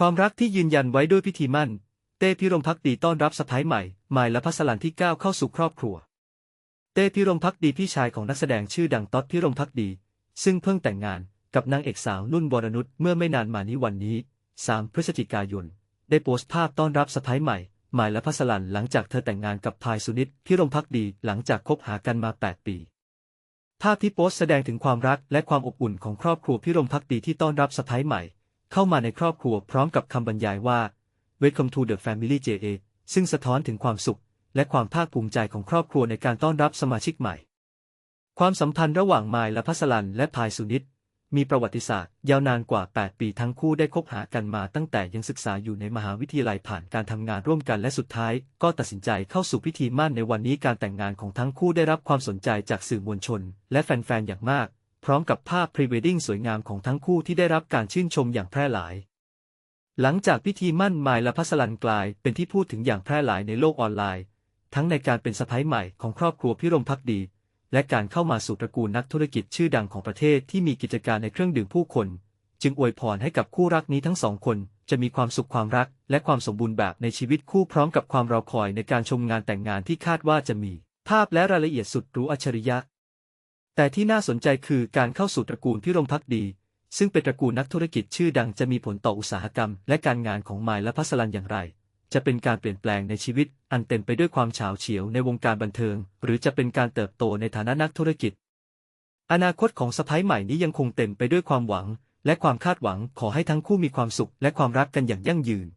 ความรักที่ยืนยันไว้ด้วยพิธีมั่น เต้พิรมพักดีต้อนรับสะพ้ายใหม่ หมายและพัสลันที่ก้าวเข้าสู่ครอบครัว เต้พิรมพักดีพี่ชายของนักแสดงชื่อดังต๊อดพิรมพักดี ซึ่งเพิ่งแต่งงานกับนางเอกสาวนุ่นวรนุชเมื่อไม่นานมานี้วันนี้ 3 พฤศจิกายน ได้โพสต์ภาพต้อนรับสะพ้ายใหม่ หมายและพัสลันหลังจากเธอแต่งงานกับพายสุนิตพิรมพักดีหลังจากคบหากันมา 8 ปีภาพที่โพสต์แสดงถึงความรักและความอบอุ่นของครอบครัวพิรมพักดีที่ต้อนรับสะพ้ายใหม่ เข้ามาในครอบครัวพร้อมกับคำบรรยายว่า Welcome to the family JA ซึ่งสะท้อนถึงความสุข และความภาคภูมิใจของครอบครัวในการต้อนรับสมาชิกใหม่ ความสัมพันธ์ระหว่างมายและพัสลันและพายสุนิตมีประวัติศาสตร์ ยาวนานกว่า 8 ปีทั้งคู่ได้คบหากันมาตั้งแต่ยังศึกษาอยู่ในมหาวิทยาลัยผ่านการทำงานร่วมกันและสุดท้าย ก็ตัดสินใจเข้าสู่พิธีมั่นในวันนี้การแต่งงานของทั้งคู่ได้รับความสนใจจากสื่อมวลชน และแฟนๆอย่างมาก พร้อมกับภาพพรีเวดดิ้งสวยงามของทั้งคู่ที่ได้รับการชื่นชมอย่างแพร่หลาย หลังจากพิธีมั่นหมายและพัสลันกลายเป็นที่พูดถึงอย่างแพร่หลายในโลกออนไลน์ ทั้งในการเป็นสะพ้ายใหม่ของครอบครัวพิรมพักดี และการเข้ามาสู่ตระกูลนักธุรกิจชื่อดังของประเทศที่มีกิจการในเครื่องดื่มผู้คน จึงอวยพรให้กับคู่รักนี้ทั้งสองคนจะมีความสุขความรักและความสมบูรณ์แบบในชีวิตคู่พร้อมกับความรอคอยในการชมงานแต่งงานที่คาดว่าจะมี ภาพและรายละเอียดสุดรู้อัจฉริยะ แต่ที่น่าสนใจคือการเข้าสู่ตระกูลพิรมพักดี ซึ่งเป็นตระกูลนักธุรกิจชื่อดังจะมีผลต่ออุตสาหกรรม และการงานของไมายและพัสลันอย่างไร จะเป็นการเปลี่ยนแปลงในชีวิต อันเต็มไปด้วยความเฉาเฉียวในวงการบันเทิง หรือจะเป็นการเติบโตในฐานะนักธุรกิจ อนาคตของสะพ้ายใหม่นี้ยังคงเต็มไปด้วยความหวัง และความคาดหวังขอให้ทั้งคู่มีความสุขและความรักกันอย่างยั่งยืน